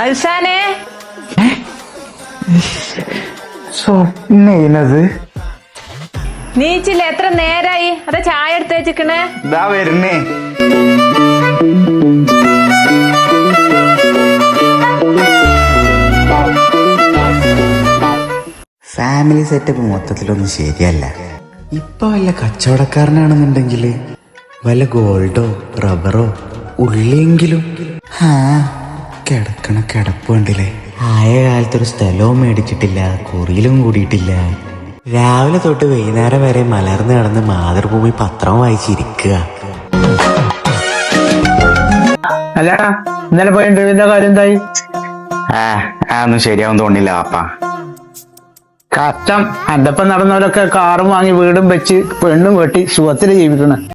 അൽസാനെ. സ്വപ്നത് നീച്ചില്ല എത്ര നേരായി? അതാ ചായ എടുത്ത് വെച്ചിക്കണേ. ഇതാ വരുന്നേ. ഫാമിലി സെറ്റപ്പ് മൊത്തത്തിലൊന്നും ശരിയല്ല. ഇപ്പൊ വല്ല കച്ചവടക്കാരനാണെന്നുണ്ടെങ്കിൽ വല്ല ഗോൾഡോ റബ്ബറോ ഉള്ളിയെങ്കിലും. ആ കിടക്കണ കിടപ്പ് കണ്ടില്ലേ? ആയ കാലത്തൊരു സ്ഥലവും മേടിച്ചിട്ടില്ല കുറിയിലും കൂടിയിട്ടില്ല. രാവിലെ തൊട്ട് വൈകുന്നേരം വരെ മലർന്നു കിടന്ന് മാതൃഭൂമി പത്രം വായിച്ചിരിക്കുക. അല്ല ഇന്നലെ പോയ ഇന്റർവ്യൂവിന്റെ കാര്യം എന്തായി? ആ അതൊന്നും ശരിയാവും തോന്നില്ല അപ്പാ കഷ്ടം. അന്തപ്പം നടന്നവരൊക്കെ കാറും വാങ്ങി വീടും വെച്ച് പെണ്ണും വെട്ടി സുഖത്തിൽ ജീവിക്കണം.